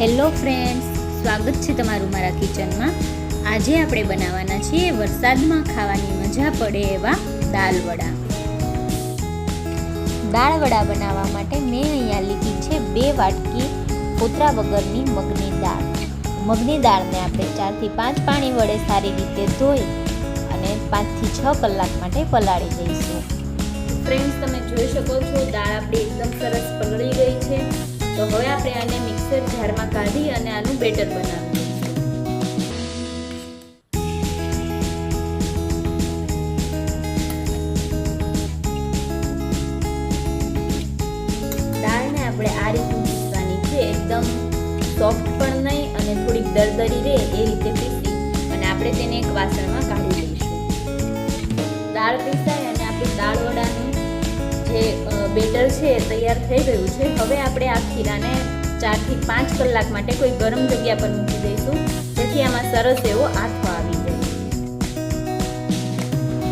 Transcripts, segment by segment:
Hello friends, સ્વાગત છે તમારું મારા કિચનમાં. આજે આપણે બનાવવાના છીએ વરસાદમાં ખાવાની મજા પડે એવા દાલ વડા. દાળ વડા બનાવવા માટે મેં અહીંયા લીધી છે બે વાટકી કોતરા વગરની મગની દાળ. મગની દાળને આપણે ચારથી પાંચ પાણી વડે સારી રીતે ધોઈ અને પાંચથી છ કલાક માટે પલાળી દઈશું. ફ્રેન્ડ્સ, તમે જોઈ શકો છો, દાળ આપણી એકદમ સરસ મિક્સર જારમાં કાઢી અને આનું બેટર બનાવી દાળને આપણે આ રીતનું પીસવાની છે, એકદમ સોફ્ટ પણ નહીં અને થોડીક દરદરી રહે એ રીતે અને આપણે તેને એક વાસણમાં કાઢી દાળ પીસાય અને આપણી દાળ જે બેટર છે તૈયાર થઈ ગયું છે. હવે આપણે આ ખીરાને ચારથી પાંચ કલાક માટે કોઈ ગરમ જગ્યા પર મૂકી દઈશું. જેથી આમાં સરસ એવો આથો આવી જાય.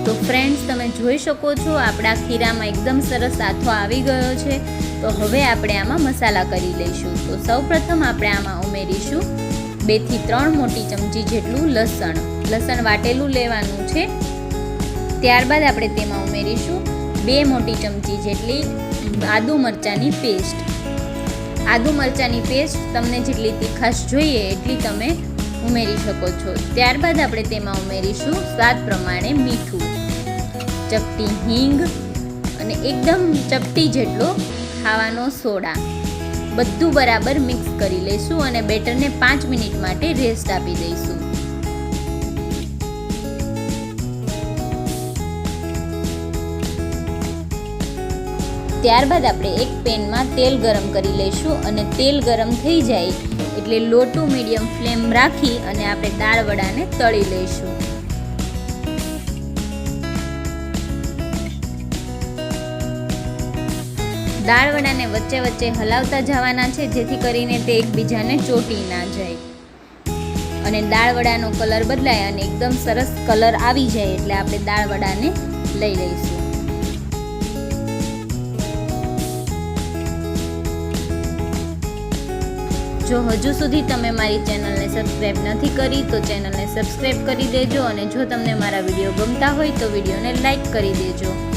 તો ફ્રેન્ડ્સ તમે જોઈ શકો છો, આપણા ખીરામાં એકદમ સરસ આથો આવી ગયો છે. તો હવે આપણે આમાં મસાલા કરી લઈશું. તો સૌપ્રથમ આપણે આમાં ઉમેરીશું બેથી ત્રણ મોટી ચમચી જેટલું લસણ. લસણ વાટેલું લેવાનું છે. ત્યારબાદ આપણે તેમાં ઉમેરીશું બે મોટી ચમચી જેટલી આદુ મરચાંની પેસ્ટ આદુ મરચાંની પેસ્ટ તમને જેટલી તીખાશ જોઈએ એટલી તમે ઉમેરી શકો છો. ત્યારબાદ આપણે તેમાં ઉમેરીશું સ્વાદ પ્રમાણે મીઠું, ચપટી હિંગ અને એકદમ ચપટી જેટલો ખાવાનો સોડા. બધું બરાબર મિક્સ કરી લઈશું અને બેટરને પાંચ મિનિટ માટે રેસ્ટ આપી દઈશું. ત્યારબાદ આપણે એક પેનમાં તેલ ગરમ કરી લઈશું અને તેલ ગરમ થઈ જાય એટલે લો ટુ મીડિયમ ફ્લેમ રાખી અને આપણે દાળ વડાને તળી લઈશું. દાળ વડાને વચ્ચે વચ્ચે હલાવતા જવાના છે, જેથી કરીને તે એકબીજાને ચોટી ના જાય. અને દાળ વડાનો કલર બદલાય અને એકદમ સરસ કલર આવી જાય એટલે આપણે દાળ વડાને લઈ લઈશું. જો હજુ સુધી તમે મારી ચેનલને સબસ્ક્રાઈબ નથી કરી, તો ચેનલને સબસ્ક્રાઈબ કરી દેજો અને જો તમને મારા વીડિયો ગમતા હોય તો વિડીયોને લાઈક કરી દેજો.